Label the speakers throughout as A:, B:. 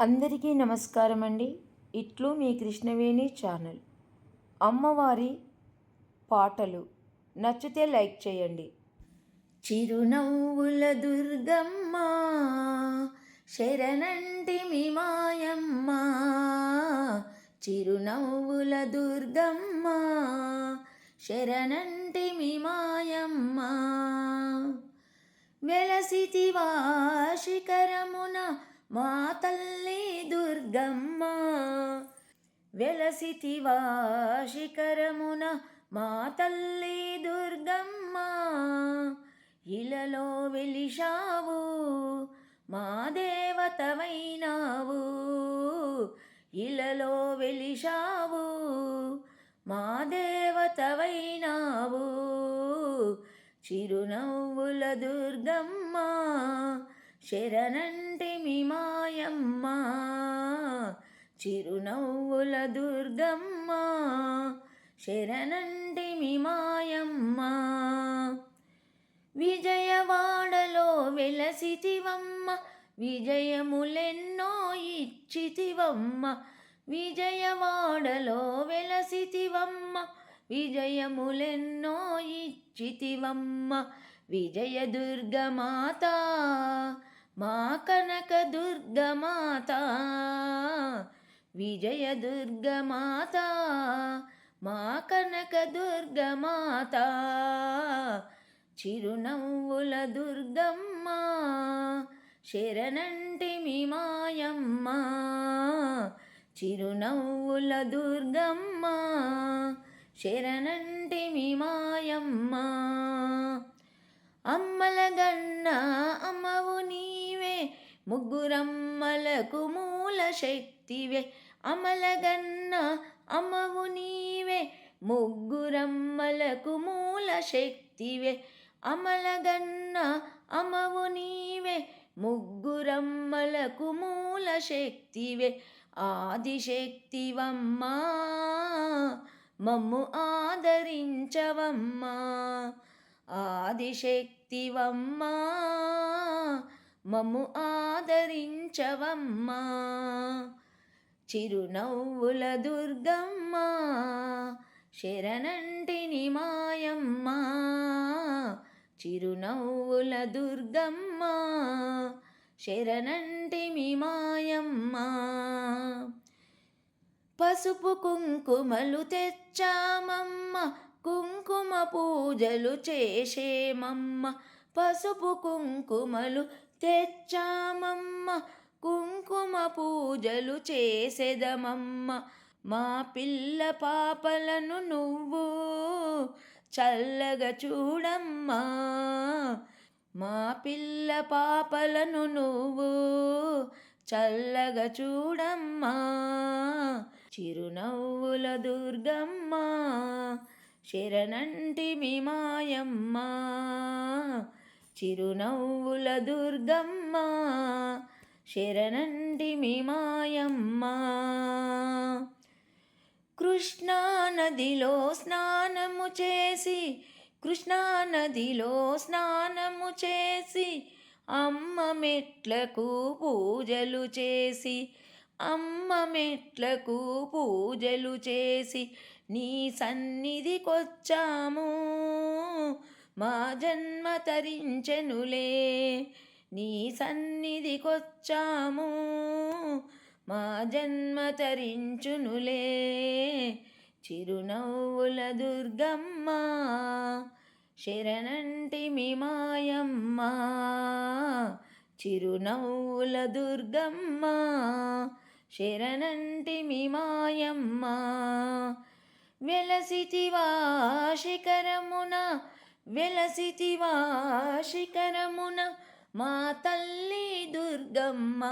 A: అందరికీ నమస్కారం అండి. ఇట్లు మీ కృష్ణవేణి ఛానల్. అమ్మవారి పాటలు. నచ్చితే లైక్ చేయండి. చిరునవ్వుల దుర్గమ్మ శరణంటి మీ మాయమ్మ. చిరునవ్వుల దుర్గమ్మ శరణంటి మీ మాయమ్మ. వెలసితివా శిఖరమున మా తల్లి దుర్గమ్మ వెలసితివా శిఖరమున మా తల్లి దుర్గమ్మ ఇలలో వెలిశావు మా దేవతవైనావు ఇలలో వెలిశావు మా దేవతవైనావు చిరునవ్వుల దుర్గమ్మ శరణంటి మీ మాయమ్మ చిరునవ్వుల దుర్గమ్మ శరణంటి మీ మాయమ్మ. విజయవాడలో వెలసితివమ్మ విజయములెన్నో ఇచ్చితివమ్మ. విజయవాడలో వెలసితివమ్మ విజయములెన్నో ఇచ్చితివమ్మ. విజయదుర్గమాత మా కనక దుర్గమాత విజయ దుర్గమాత మా కనక దుర్గమాత చిరునవ్వుల దుర్గమ్మ శరణంటి మీ మాయమ్మ చిరునవ్వుల దుర్గమ్మ శరణంటి మీ మాయమ్మ. అమ్మల గన్న అమ్మవుని ముగ్గురమ్మలకు మూల శక్తివే. అమలగన్న అమ్మవు నీవే. ముగ్గురమ్మలకు మూల శక్తివే. అమలగన్న అమ్మవు నీవే. ముగ్గురమ్మలకు మూల శక్తివే. ఆదిశక్తివమ్మా మమ్ము ఆదరించవమ్మా. ఆదిశక్తివమ్మా మమ్ము ఆదరించవమ్మా. చిరునవ్వుల దుర్గమ్మ శరణంటిని మాయమ్మ. చిరునవ్వుల దుర్గమ్మ శరణంటిమి మాయమ్మ. పసుపు కుంకుమలు తెచ్చామమ్మ కుంకుమ పూజలు చేసేమమ్మ. పసుపు కుంకుమలు తెచ్చామమ్మ కుంకుమ పూజలు చేసేదమమ్మ. మా పిల్ల పాపలను నువ్వు చల్లగా చూడమ్మా. మా పిల్ల పాపలను నువ్వు చల్లగా చూడమ్మా. చిరునవ్వుల దుర్గమ్మ శరణంటి మీ మాయమ్మ. చిరునవ్వుల దుర్గమ్మ శరణండి మీ మాయమ్మ. కృష్ణానదిలో స్నానము చేసి కృష్ణానదిలో స్నానము చేసి అమ్మ మెట్లకు పూజలు చేసి అమ్మ మెట్లకు పూజలు చేసి నీ సన్నిధికొచ్చాము. మా జన్మ తరించెనులే నీ సన్నిధికొచ్చాము. మా జన్మ తరించునులే చిరునవ్వుల దుర్గమ్మ శరణంటి మీ మాయమ్మ. చిరునవ్వుల దుర్గమ్మ శరణంటి మీ మాయమ్మ. వెలసితివా శిఖరమున వెలసితివా శిఖరమున మా తల్లి దుర్గమ్మ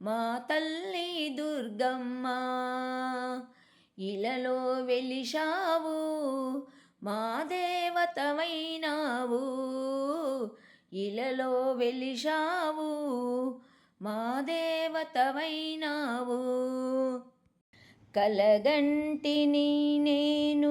A: మా తల్లి దుర్గమ్మ ఇలలో వెలిశావు మా దేవతమైనావు ఇలలో వెలిశావు మా దేవతమైనావు కలగంటిని నేను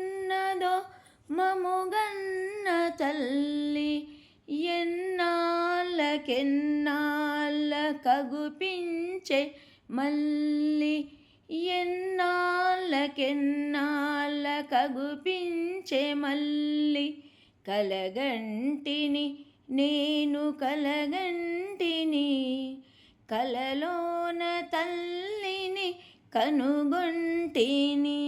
A: బాగున్నదో మముగన్న తల్లి ఎన్నాళ్ళకెన్నాళ్ళ కగుపించే మళ్ళీ ఎన్నాళ్ళకెన్నాళ్ళ కగుపించే మళ్ళీ కలగంటిని నేను కలగంటిని కలలోన తల్లిని కనుగొంటిని.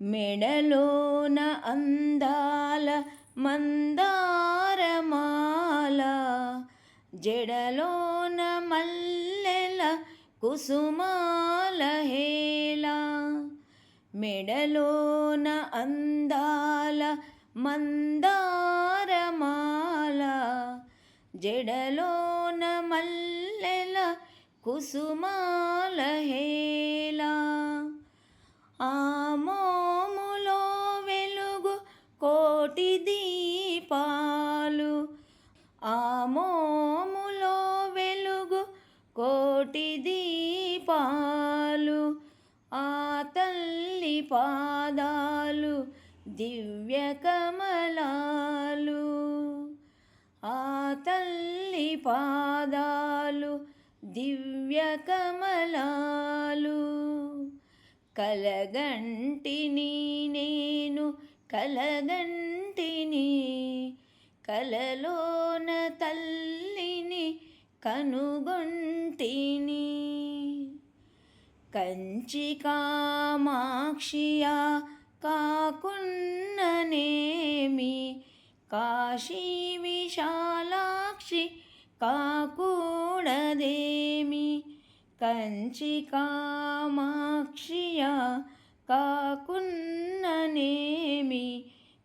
A: మెడలోన అందాల మందారమాల జడలోన మల్లెల కుసుమాల హేలా మెడలోన అందాల మందారమాల జడలోన మల్లెల కుసుమాల హేలా ఆమో కోటి దీపాలు ఆ తల్లి పాదాలు దివ్య కమలాలు. ఆ తల్లి పాదాలు దివ్య కమలాలు. కలగంటిని నేను కలగంటిని కలలోన తల్లి కనుగొంటిని. కంచి కామాక్షియా కాకున్ననేమి? కాశీ విశాలాక్షి కాకూడదేమి? కంచి కామాక్షియా కాకున్ననేమి?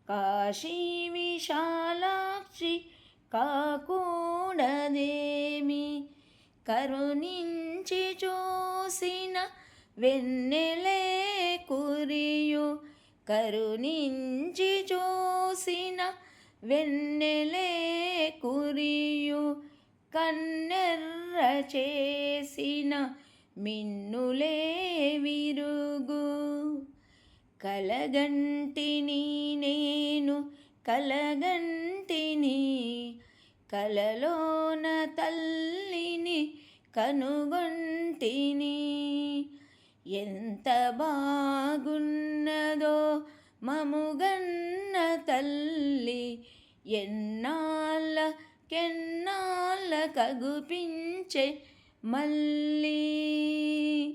A: కాశీ విశాలాక్షి కాకూడదేమి? కరుణించి చూసిన వెన్నెలే కురియు. కరుణించి చూసిన వెన్నెలే కురియు. కన్నెర్ర చేసిన మిన్నులే విరుగు. కలగంటిని నేను కలగంటిని కలలోన తల్లిని కనుగొంటిని. ఎంత బాగున్నదో మముగన్న తల్లి ఎన్నాళ్ళ కెన్నాళ్ళ కగుపించే మళ్ళీ.